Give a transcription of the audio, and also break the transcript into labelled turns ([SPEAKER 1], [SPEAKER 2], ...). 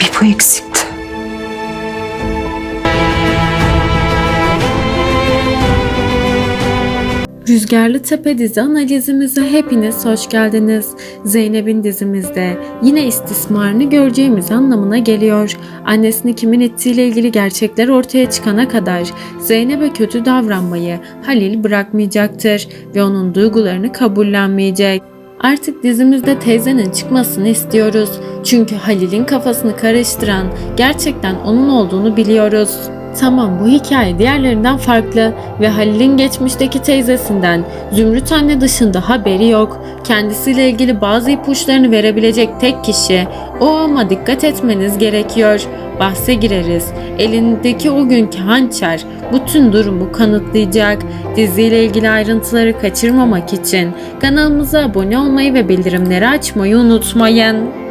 [SPEAKER 1] Bir bu eksikti.
[SPEAKER 2] Rüzgarlı Tepe dizi analizimize hepiniz hoş geldiniz. Zeynep'in dizimizde yine istismarını göreceğimiz anlamına geliyor. Annesini kimin ettiğiyle ilgili gerçekler ortaya çıkana kadar Zeynep'e kötü davranmayı Halil bırakmayacaktır ve onun duygularını kabullenmeyecek. Artık dizimizde teyzenin çıkmasını istiyoruz. Çünkü Halil'in kafasını karıştıran gerçekten onun olduğunu biliyoruz. Tamam bu hikaye diğerlerinden farklı ve Halil'in geçmişteki teyzesinden Zümrüt anne dışında haberi yok. Kendisiyle ilgili bazı ipuçlarını verebilecek tek kişi o ama dikkat etmeniz gerekiyor. Bahse gireriz. Elindeki o günkü hançer bütün durumu kanıtlayacak. Diziyle ilgili ayrıntıları kaçırmamak için kanalımıza abone olmayı ve bildirimleri açmayı unutmayın.